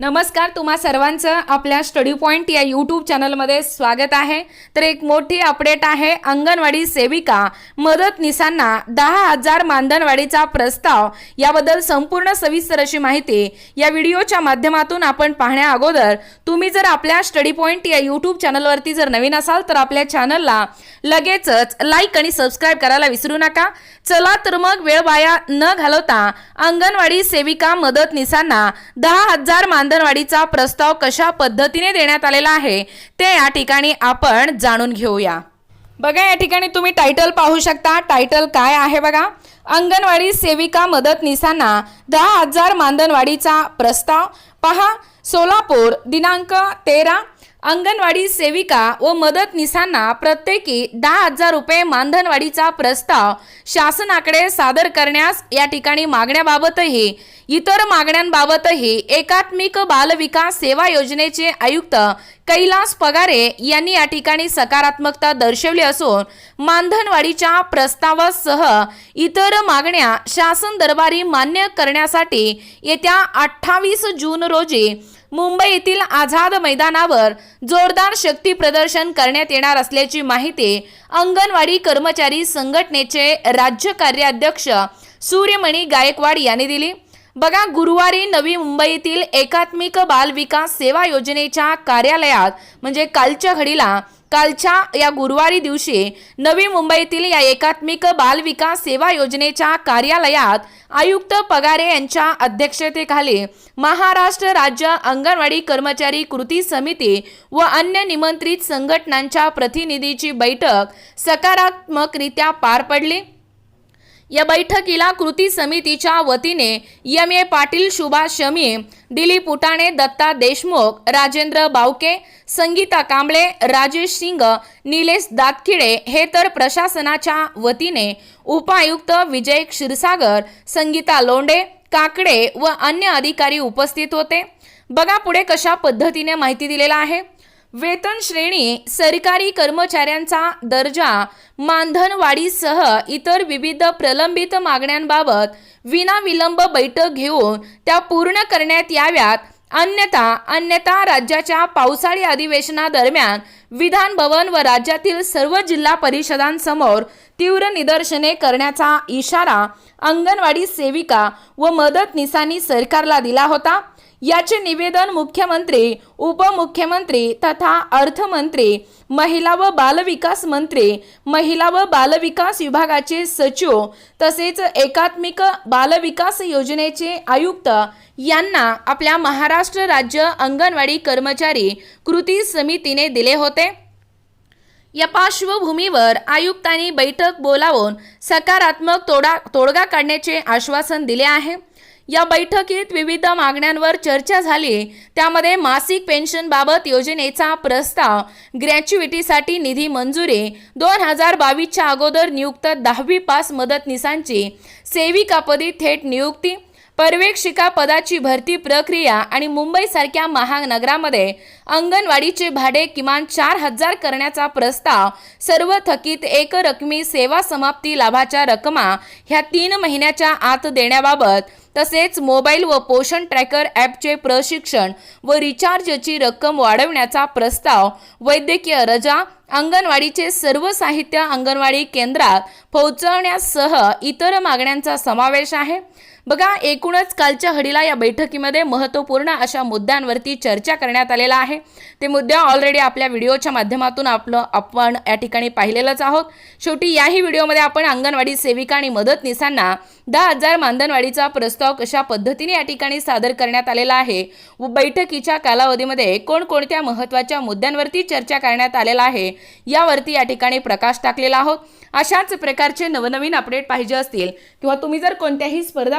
नमस्कार तुम्हा सर्वांचं आपल्या स्टडी पॉईंट या यूट्यूब चॅनलमध्ये स्वागत आहे. तर एक मोठी अपडेट आहे अंगणवाडी सेविका मदतनीसांना दहा हजार मानधनवाढीचा प्रस्ताव याबद्दल संपूर्ण सविस्तर अशी माहिती या व्हिडिओच्या माध्यमातून आपण पाहण्या अगोदर तुम्ही जर आपल्या स्टडी पॉईंट या यूट्यूब चॅनलवरती जर नवीन असाल तर आपल्या चॅनलला लगेचच लाईक आणि सबस्क्राईब करायला विसरू नका. चला तर मग वेळ वाया न घालवता अंगणवाडी सेविका मदतनीसांना दहा हजार मानधनवाढीचा प्रस्ताव कशा पद्धतीने देण्यात आलेला आहे ते या ठिकाणी आपण जाणून घेऊया. बघा या ठिकाणी तुम्ही टायटल पाहू शकता. टायटल काय आहे बघा? अंगणवाडी सेविका मदतनीसांना दहा हजार मानधनवाढीचा प्रस्ताव. पहा सोलापूर दिनांक तेरा अंगणवाडी सेविका व मदतनीसांना प्रत्येकी दहा हजार रुपये मानधनवाढीचा प्रस्ताव शासनाकडे सादर करण्यास या ठिकाणी मागण्याबाबतही इतर मागण्यांबाबतही एकात्मिक बालविकास सेवा योजनेचे आयुक्त कैलास पगारे यांनी या ठिकाणी सकारात्मकता दर्शवली असून मानधनवाढीच्या प्रस्तावासह इतर मागण्या शासन दरबारी मान्य करण्यासाठी येत्या अठ्ठावीस जून रोजी मुंबईतील आझाद मैदानावर जोरदार शक्ती प्रदर्शन करण्यात येणार असल्याची माहिती अंगणवाडी कर्मचारी संघटनेचे राज्य कार्याध्यक्ष सूर्यमणी गायकवाड यांनी दिली. बघा गुरुवारी नवी मुंबईतील एकात्मिक बाल विकास सेवा योजनेच्या कार्यालयात म्हणजे कालच्या घडीला कालच्या या गुरुवारी दिवशी नवी मुंबईतील या एकात्मिक बाल विकास सेवा योजनेच्या कार्यालयात आयुक्त पगारे यांच्या अध्यक्षतेखाली महाराष्ट्र राज्य अंगणवाडी कर्मचारी कृती समिती व अन्य निमंत्रित संघटनांच्या प्रतिनिधीची बैठक सकारात्मकरित्या पार पडली. या बैठकीला कृती समितीच्या वतीने एम ए पाटील सुभाष शमी दिलीप उटाणे दत्ता देशमुख राजेंद्र बावके संगीता कांबळे राजेश सिंग निलेश दातखिडे हे तर प्रशासनाच्या वतीने उपायुक्त विजय क्षीरसागर संगीता लोंडे काकडे व अन्य अधिकारी उपस्थित होते. बघा पुढे कशा पद्धतीने माहिती दिलेला आहे. वेतन श्रेणी सरकारी कर्मचाऱ्यांचा दर्जा मानधनवाढीसह इतर विविध प्रलंबित मागण्यांबाबत विनाविलंब बैठक घेऊन त्या पूर्ण करण्यात याव्यात. अन्यथा अन्यथा राज्याच्या पावसाळी अधिवेशनादरम्यान विधान भवन व राज्यातील सर्व जिल्हा परिषदांसमोर तीव्र निदर्शने करण्याचा इशारा अंगणवाडी सेविका व मदतनीसांनी सरकारला दिला होता. याचे निवेदन मुख्यमंत्री उपमुख्यमंत्री तथा अर्थमंत्री महिला व बालविकास मंत्री महिला व बालविकास विभागाचे सचिव तसेच एकात्मिक बालविकास योजनेचे आयुक्त यांना आपल्या महाराष्ट्र राज्य अंगणवाडी कर्मचारी कृती समितीने दिले होते. या पार्श्वभूमीवर आयुक्तांनी बैठक बोलावून सकारात्मक तोडा तोडगा काढण्याचे आश्वासन दिले आहे. या बैठकीत विविध मागण्यांवर चर्चा झाली. त्यामध्ये मासिक पेन्शनबाबत योजनेचा प्रस्ताव ग्रॅच्युइटीसाठी निधी मंजुरी दोन हजार बावीसच्या अगोदर नियुक्त दहावी पास मदतनीसांची सेविकापदी थेट नियुक्ती पर्यवेक्षिका पदाची भरती प्रक्रिया आणि मुंबईसारख्या महानगरामध्ये अंगणवाडीचे भाडे किमान चार हजार करण्याचा प्रस्ताव सर्व थकीत एकरकमी सेवा समाप्ती लाभाच्या रकमा ह्या तीन महिन्याच्या आत देण्याबाबत तसेच मोबाईल व पोषण ट्रॅकर ॲपचे प्रशिक्षण व रिचार्जची रक्कम वाढवण्याचा प्रस्ताव वैद्यकीय रजा अंगणवाडीचे सर्व साहित्य अंगणवाडी केंद्रात पोहोचवण्यासह इतर मागण्यांचा समावेश आहे. बघा एकूणच कालच्या हडीला या बैठकीमध्ये महत्त्वपूर्ण अशा मुद्द्यांवरती चर्चा करण्यात आलेला आहे. ते मुद्दे ऑलरेडी आपल्या व्हिडिओच्या माध्यमातून आपलं आपण या ठिकाणी पाहिलेलंच आहोत. शेवटी याही व्हिडिओमध्ये आपण अंगणवाडी सेविका आणि मदतनीसांना दहा हजार मानधनवाढीचा प्रस्ताव कशा पद्धतीने या ठिकाणी सादर करण्यात आलेला आहे? व बैठकीच्या कालावधीमध्ये कोणकोणत्या महत्त्वाच्या मुद्द्यांवरती चर्चा करण्यात आलेला आहे? यावरती या ठिकाणी प्रकाश टाकलेला आहोत. अशाच प्रकारचे नवनवीन अपडेट पाहिजे असतील किंवा तुम्ही जर कोणत्याही स्पर्धा